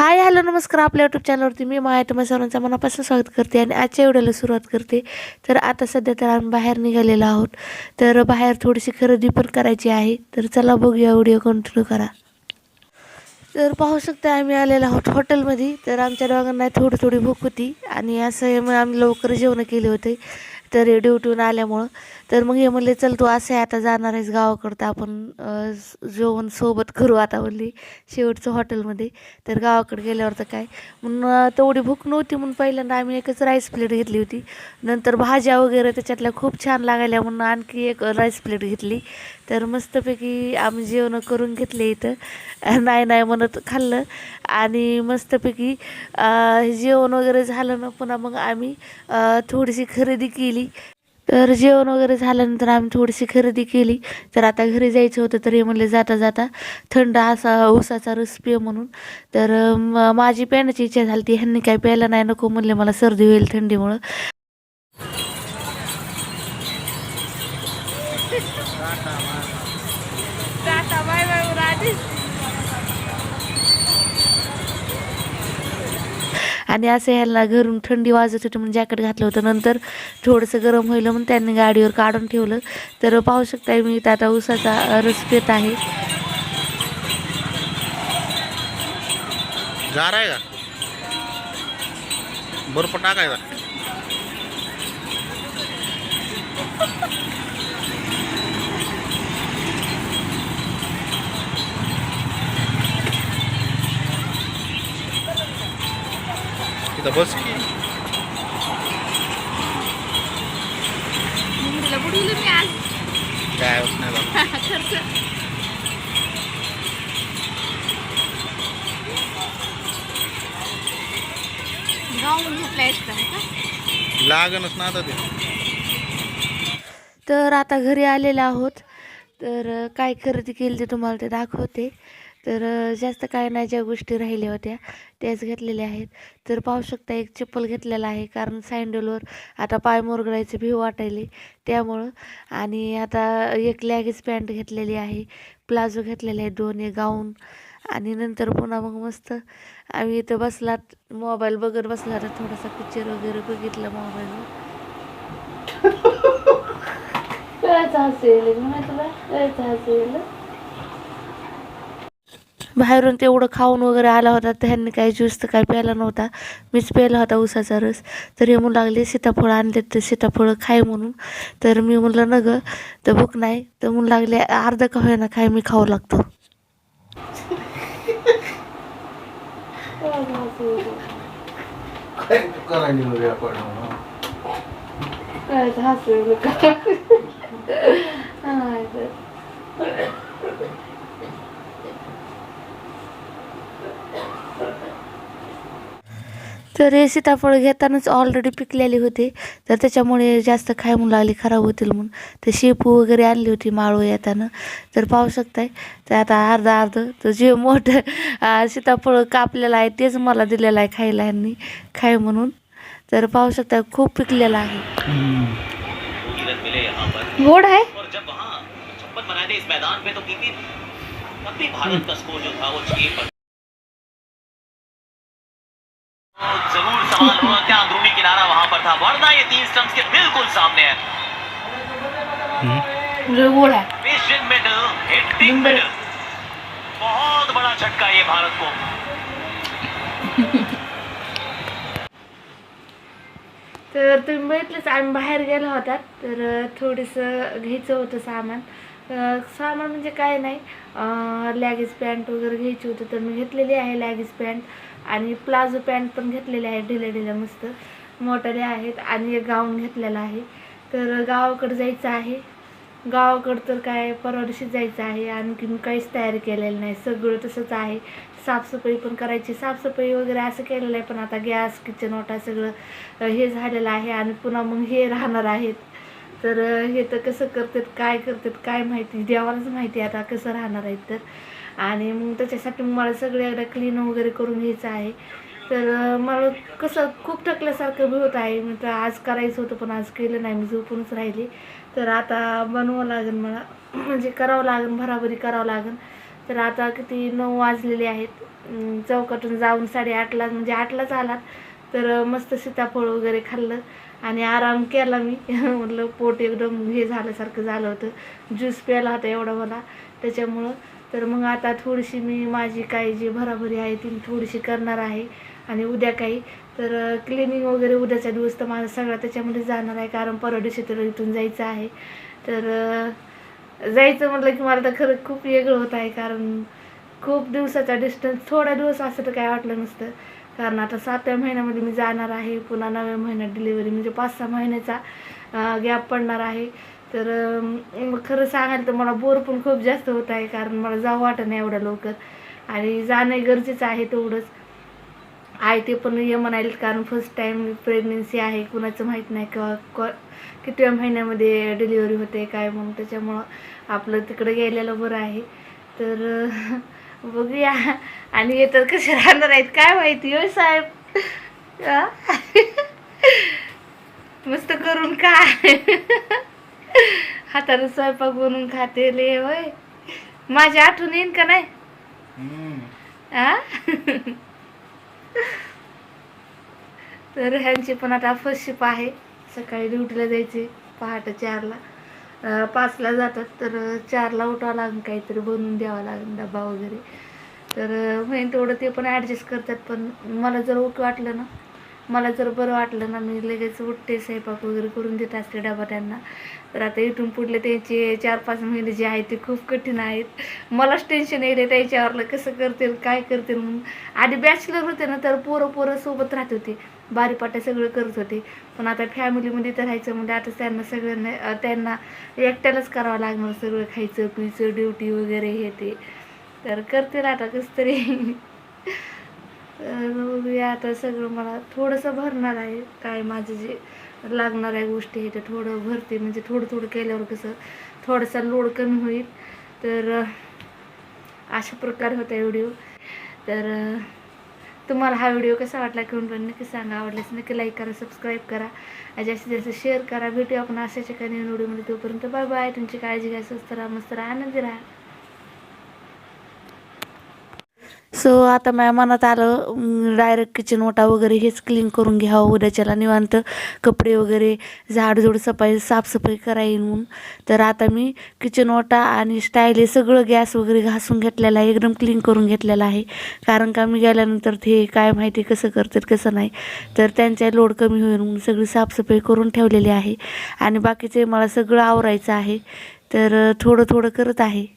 Hi hello नमस्कार. आपल्या YouTube चॅनलवरती मी माया सरांचा मनापासून स्वागत करते आणि आजच्या व्हिडिओला सुरुवात करते. तर आता सध्या तर आम्ही बाहेर निघालेलो आहोत. तर बाहेर थोडीशी खरेदी पण करायची आहे. तर चला बघूया व्हिडिओ कंटिन्यू करा. तर पाहू शकता आम्ही आलेलो आहोत हॉटेलमध्ये तर आमच्या दोघांना थोडी थोडी भूक होती आणि असं मग आम्ही लवकर जेवणं केले होते. तर ड्युटीहून आल्यामुळं. तर मग हे म्हणले चल तू असे आता जाणार आहेस गावाकडं तर आपण जेवण सोबत करू आता म्हणली शेवटचं हॉटेलमध्ये. तर गावाकडे गेल्यावर तर काय म्हणून तेवढी भूक नव्हती म्हणून पहिल्यांदा आम्ही एकच राईस प्लेट घेतली होती. नंतर भाज्या वगैरे त्याच्यातल्या खूप छान लागायल्या म्हणून आणखी एक राईस प्लेट घेतली. तर मस्तपैकी आम्ही जेवण करून घेतले इथं. नाही नाही म्हणत खाल्लं. आणि मस्तपैकी जेवण वगैरे झालं ना पुन्हा मग आम्ही थोडीशी खरेदी केली. तर जेवण वगैरे झाल्यानंतर आम्ही थोडीशी खरेदी केली. तर आता घरी जायचं होतं तर हे म्हणले जाता जाता थंड असा ऊसाचा रस पिय म्हणून. तर माझी प्यायण्याची इच्छा झाली ती ह्यांनी काय प्यायला नाही नको म्हणले मला सर्दी होईल थंडीमुळं. आणि असं ह्याला घरून थंडी वाजत होती म्हणून जॅकेट घातलं होतं. नंतर थोडंसं गरम होईल म्हणून त्यांनी गाडीवर काढून ठेवलं. तर पाहू शकता मी तर आता उसाचा रस पेत आहे. जा रहा है का? बर्फ टाकायचा. तिथं बस की काय होत नाही बाबा. लागणच ना आता ते तर आता घरी आलेलो आहोत तर काय खरेदी केली ते तुम्हाला ते दाखवते तर जास्त काय नाही ज्या गोष्टी राहिल्या होत्या त्याच घेतलेल्या आहेत. तर पाहू शकता एक चप्पल घेतलेला आहे कारण सँडलवर आता पाय मोरगडायचे भीव वाटायले. त्यामुळं आणि आता एक लॅगेज पॅन्ट घेतलेली आहे प्लाझो घेतलेले आहे दोन एक गाऊन. आणि नंतर पुन्हा मग मस्त आम्ही इथं बसलात मोबाईल बघत बसला तर थोडासा पिक्चर वगैरे बघितला मोबाईलवर. कळायचं हसेल तुला कळायचं हसेल बाहेरून तेवढं खाऊन वगैरे आला होता तर ह्यांनी काही ज्यूस तर काही प्यायला नव्हता. मीच प्यायला होता उसाचा रस. तर हे म्हणू लागले सीताफळ आणले तर सीताफळ खाय म्हणून. तर मी म्हणलं न गं तर भूक नाही. तर म्हणू लागले अर्ध का होईना खाय मी खाऊ लागतो काय करायला व्यापार कळायचं हसेल तर हे सीताफळ घेतानाच ऑलरेडी पिकलेली होते. तर त्याच्यामुळे जास्त खाय म्हणून लागली खराब होतील म्हणून. तर शेपू वगैरे आणली होती माळू येताना. तर पाहू शकताय. तर आता अर्धा अर्ध तर जे मोठं सीताफळ कापलेलं आहे तेच मला दिलेलं आहे खायला यांनी. खाय म्हणून. तर पाहू शकता खूप पिकलेलं आहे. गोड आहे? छप्पन भारत का स्कोर जो था वो पर जरूर सवाल होगा क्या अंदरूनी किनारा वहां पर था? वरना ये तीन स्टंप्स के बिल्कुल सामने है। मिडल हिटिंग मिडल बहुत बड़ा झटका ये भारत को। तर तुम्ही बघितलंच आम्ही बाहेर गेलो होतात तर थोडंसं घ्यायचं होतं सामान. सामान म्हणजे काय नाही. लॅगेज पॅन्ट वगैरे घ्यायची होती तर मी घेतलेली आहे लॅगेज पॅन्ट. आणि प्लाझो पॅन्ट पण घेतलेले आहे ढिल्या ढिल्या मस्त. मोठाले आहेत आणि एक गाऊन घेतलेला आहे. तर गावाकडे जायचं आहे. गावाकडं तर काय परवा दिवशीच जायचं आहे. आणखी मी काहीच तयारी केलेलं नाही. सगळं तसंच आहे. साफसफाई पण करायची. साफसफाई वगैरे असं केलेलं आहे पण आता गॅस किचन ओटा सगळं हे झालेलं आहे. आणि पुन्हा मग हे राहणार आहेत. तर हे तर कसं करतात काय करतात काय माहिती देवालाच माहिती आता कसं राहणार आहेत तर. आणि मग त्याच्यासाठी मला सगळं क्लीन वगैरे करून घ्यायचं आहे. तर मला कसं खूप थकल्यासारखं बी होत आहे. मी तर आज करायचं होतं पण आज केलं नाही. मी झोपूनच राहिली. तर आता बनवावं लागेल मला. म्हणजे करावं लागेल भराभरी करावं लागेल. तर आता किती नऊ वाजलेले आहेत. चौकातून जाऊन साडेआठला म्हणजे आठलाच आलात. तर मस्त सीताफळ वगैरे खाल्लं. आणि आराम केला मी. म्हटलं पोट एकदम हे झाल्यासारखं झालं होतं. ज्यूस प्यायला होता एवढा मला. त्याच्यामुळं तर मग आता थोडीशी मी माझी काही जी भराभरी आहे ती थोडीशी करणार आहे. आणि उद्या काही. तर क्लिनिंग वगैरे उद्याचा दिवस तर माझा सगळा त्याच्यामध्ये जाणार आहे. कारण परवा दिवशी तर इथून जायचं आहे. तर जायचं म्हटलं की मला तर खरं खूप वेगळं होत आहे. कारण खूप दिवसाचा डिस्टन्स थोडा दिवस असं तर काय वाटलं नसतं. कारण आता सातव्या महिन्यामध्ये मी जाणार आहे. पुन्हा नव्या महिन्यात डिलिव्हरी म्हणजे पाच सहा महिन्याचा गॅप पडणार आहे. तर मग खरं सांगायला तर मला बोर पण खूप जास्त होत आहे कारण मला जाऊ वाटत नाही एवढ्या लवकर. आणि जाणं गरजेचं आहे तेवढंच. आहे ते पण हे म्हणाले कारण फर्स्ट टाईम प्रेग्नेन्सी आहे. कुणाचं माहीत नाही किंवा क कितव्या महिन्यामध्ये डिलिव्हरी होते काय म्हणून त्याच्यामुळं आपलं तिकडं गेलेलं बरं आहे. तर बघूया. आणि हे तर कसे राहणार आहेत काय माहिती होय साहेब? मस्त करून काय हाताने स्वयंपाक बनवून खाते ले होय. माझी आठवण येईन का नाही? आ तर ह्यांची पण आता फर्स्ट शिप आहे. सकाळी ड्युटीला जायचे पहाटे चारला. पाचला जातात तर चारला उठावं लागेल काहीतरी बनवून द्यावं लागेल डबा वगैरे. तर अं, होईन तेवढं ते पण ॲडजस्ट करतात पण मला जर ओके वाटलं ना मला जर बरं वाटलं ना मी लगेच उठते स्वयंपाक वगैरे करून देत असते डबा त्यांना. तर आता इथून पुढले त्यांचे चार पाच महिने जे आहेत ते खूप कठीण आहेत. मलाच टेन्शन येईल त्याच्यावरलं कसं करतील काय करतील म्हणून. आधी बॅचलर होते ना तर पोरं पोरं सोबत राहत होते. बारीपाट्या सगळं करत होते. पण आता फॅमिलीमध्ये तर राहायचं म्हणजे आता त्यांना सगळ्यांना त्यांना एकट्यालाच करावं लागणार सगळं खायचं पियचं ड्युटी वगैरे हे ते. तर करते आता कसं तरी. आता सगळं मला थोडंसं भरणार आहे. काय माझं जे लागणाऱ्या गोष्टी आहे त्या थोडं भरते. म्हणजे थोडं थोडं केल्यावर कसं थोडासा लोड कमी होईल. तर अशा प्रकारे होता व्हिडिओ तर तुम्हाला हा व्हिडिओ कसा वाटला किंवा पण नक्की सांगा. आवडल्यास नक्की लाईक करा सबस्क्राईब करा जास्तीत जास्त शेअर करा. भेटू आपण अशाच एका नवीन व्हिडिओमध्ये. तोपर्यंत बाय बाय तुमची काळजी घ्या स्वस्त राहा मस्त राहा. आनंदी राहा. सो आता माझ्या मनात आलं डायरेक्ट किचन ओटा वगैरे हेच क्लीन करून घ्यावं उद्याच्याला. निवांत कपडे वगैरे झाडझूड सफाई साफसफाई करायची म्हणून. तर आता मी किचन ओटा आणि स्टाईल हे सगळं गॅस वगैरे घासून घेतलेलं आहे एकदम क्लीन करून घेतलेलं आहे. कारण का मी गेल्यानंतर ते काय माहिती कसं करतात कसं नाही. तर त्यांचा लोड कमी होईल म्हणून सगळी साफसफाई करून ठेवलेली आहे. आणि बाकीचे मला सगळं आवरायचं आहे. तर थोडं थोडं करत आहे.